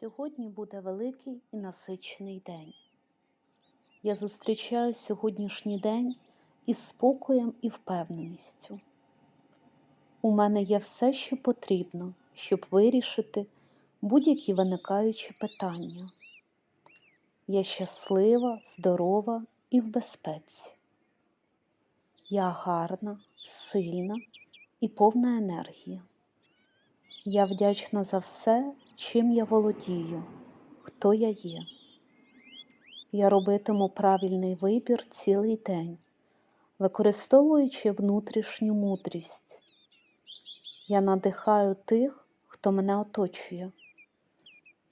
Сьогодні буде великий і насичений день. Я зустрічаю сьогоднішній день із спокоєм і впевненістю. У мене є все, що потрібно, щоб вирішити будь-які виникаючі питання. Я щаслива, здорова і в безпеці. Я гарна, сильна і повна енергії. Я вдячна за все, чим я володію, хто я є. Я робитиму правильний вибір цілий день, використовуючи внутрішню мудрість. Я надихаю тих, хто мене оточує.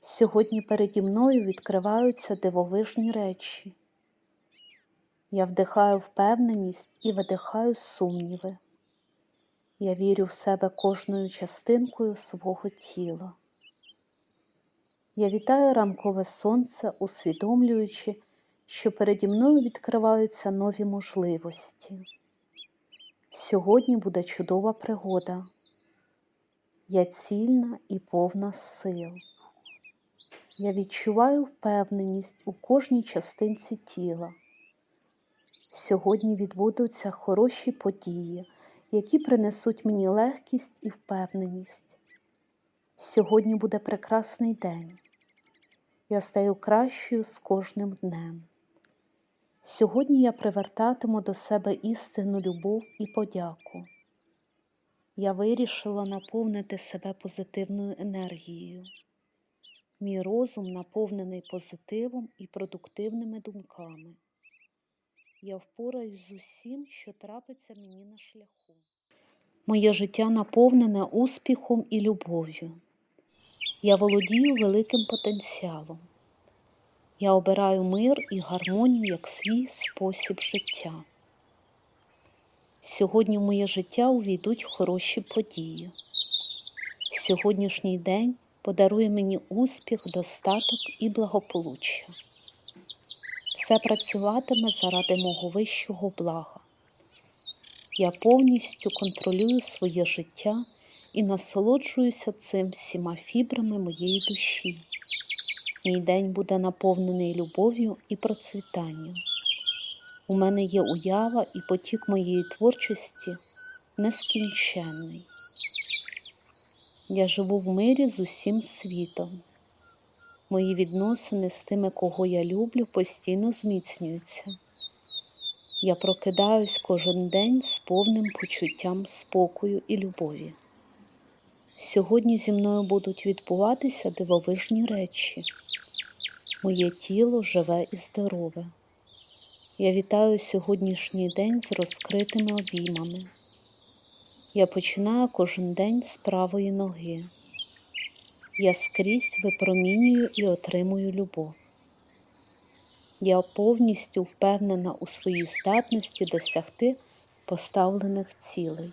Сьогодні переді мною відкриваються дивовижні речі. Я вдихаю впевненість і видихаю сумніви. Я вірю в себе кожною частинкою свого тіла. Я вітаю ранкове сонце, усвідомлюючи, що переді мною відкриваються нові можливості. Сьогодні буде чудова пригода. Я цільна і повна сил. Я відчуваю впевненість у кожній частинці тіла. Сьогодні відбудуться хороші події, які принесуть мені легкість і впевненість. Сьогодні буде прекрасний день. Я стаю кращою з кожним днем. Сьогодні я привертатиму до себе істинну любов і подяку. Я вирішила наповнити себе позитивною енергією. Мій розум наповнений позитивом і продуктивними думками. Я впораюсь з усім, що трапиться мені на шляху. Моє життя наповнене успіхом і любов'ю. Я володію великим потенціалом. Я обираю мир і гармонію як свій спосіб життя. Сьогодні в моє життя увійдуть хороші події. Сьогоднішній день подарує мені успіх, достаток і благополуччя. Все працюватиме заради мого вищого блага. Я повністю контролюю своє життя і насолоджуюся цим всіма фібрами моєї душі. Мій день буде наповнений любов'ю і процвітанням. У мене є уява і потік моєї творчості нескінченний. Я живу в мирі з усім світом. Мої відносини з тими, кого я люблю, постійно зміцнюються. Я прокидаюсь кожен день з повним почуттям спокою і любові. Сьогодні зі мною будуть відбуватися дивовижні речі. Моє тіло живе і здорове. Я вітаю сьогоднішній день з розкритими обіймами. Я починаю кожен день з правої ноги. Я скрізь випромінюю і отримую любов. Я повністю впевнена у своїй здатності досягти поставлених цілей.